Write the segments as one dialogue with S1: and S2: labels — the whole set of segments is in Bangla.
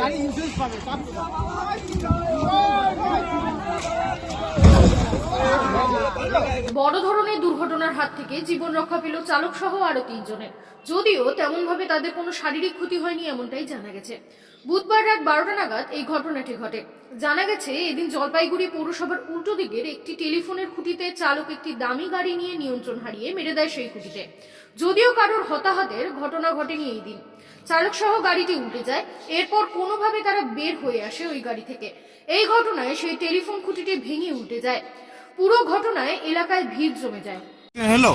S1: গাড়ি ইন্স্যুরেন্স পাবে
S2: বড় ধরনের দুর্ঘটনার হাত থেকে জীবন রক্ষা পেল চালক সহ আরও তিনজনের। যদিও তেমন ভাবে তাদের কোনো শারীরিক ক্ষতি হয়নি এমনটাই জানা গেছে। বুধবার রাত বারোটা নাগাদ এই ঘটনাটি ঘটে। জানা গেছে, এদিন জলপাইগুড়ি পৌরসভার উল্টো দিকের একটি টেলিফোনের খুঁটিতে চালক একটি দামি গাড়ি নিয়ে নিয়ন্ত্রণ হারিয়ে মেরে দেয় সেই খুঁটিতে। যদিও কারোর হতাহতের ঘটনা ঘটেনি এই দিন। চালক সহ গাড়িটি উল্টে যায়, এরপর কোনোভাবে তারা বের হয়ে আসে ওই গাড়ি থেকে। এই ঘটনায় সেই টেলিফোন খুঁটিটি ভেঙে উল্টে যায়। পুরো ঘটনায় এলাকায় ভিড় জমে যায়।
S3: হ্যালো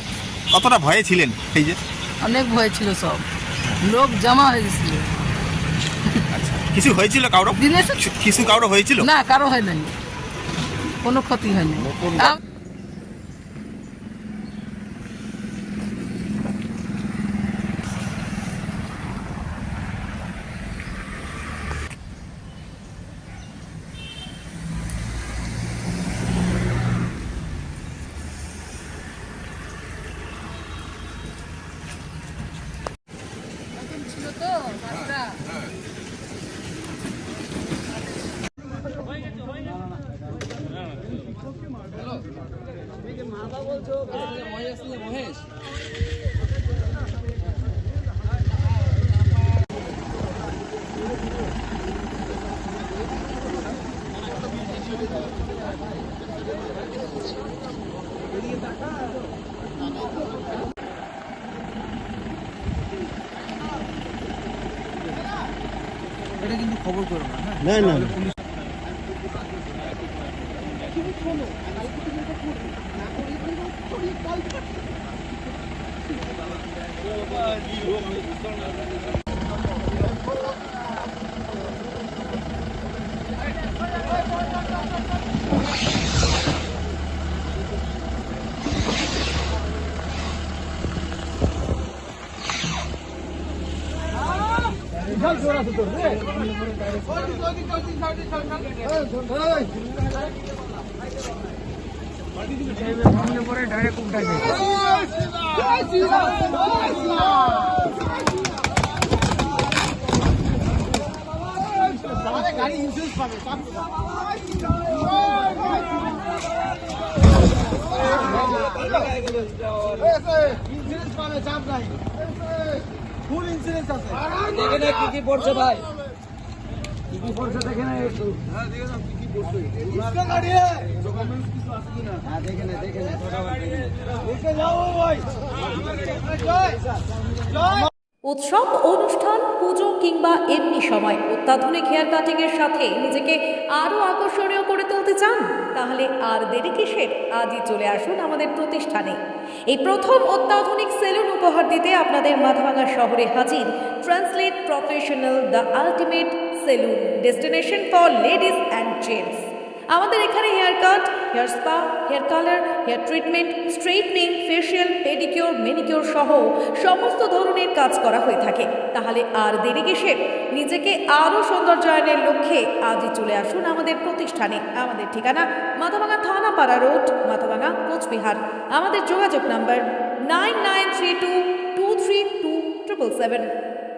S3: কতটা ভয়ে ছিলেন এই যে?
S4: অনেক ভয় ছিল সব। লোক জমা হয়ে গেছিল।
S3: কিছু হয়েছিল
S4: কারও?
S3: কিছু কারও হয়েছিল?
S4: না কারও হয় নাই কোনো ক্ষতি হয়নি। হ্যাঁ, হ্যাঁ। মা বাবা বলছো? মহেশ। আম- কিন্তু খবর রাস্তা
S1: না না গাড়ি ইন্স্যুরেন্স পাবে ইন্স্যুরেন্স পাবে চাপ নাই ফুল আছে।
S5: কি কি পড়ছে ভাই।
S1: কি কি পড়ছে একটু।
S6: উৎসব অনুষ্ঠান পুজো কিংবা এমনি সময় অত্যাধুনিক হেয়ার কাটিংয়ের সাথে নিজেকে আরও আকর্ষণীয় করে তুলতে চান তাহলে আর দেরি কিসের? আজই চলে আসুন আমাদের প্রতিষ্ঠানে। এই প্রথম অত্যাধুনিক সেল উপহার দিতে আপনাদের মাথাভাঙা শহরে হাজির translate professional the ultimate salon destination for ladies and gents আমাদের এখানে hair cut, hair spa, hair colour, hair treatment, straightening, facial, pedicure, manicure সহ সমস্ত ধরনের কাজ করা হয়ে থাকে। তাহলে আর দেরি কিসের? নিজেকে আরও সৌন্দর্যায়নের লক্ষ্যে আজই চলে আসুন আমাদের প্রতিষ্ঠানে। আমাদের ঠিকানা মাথাভাঙা থানাপাড়া রোড, মাথাভাঙা কোচবিহার। আমাদের যোগাযোগ নাম্বার 7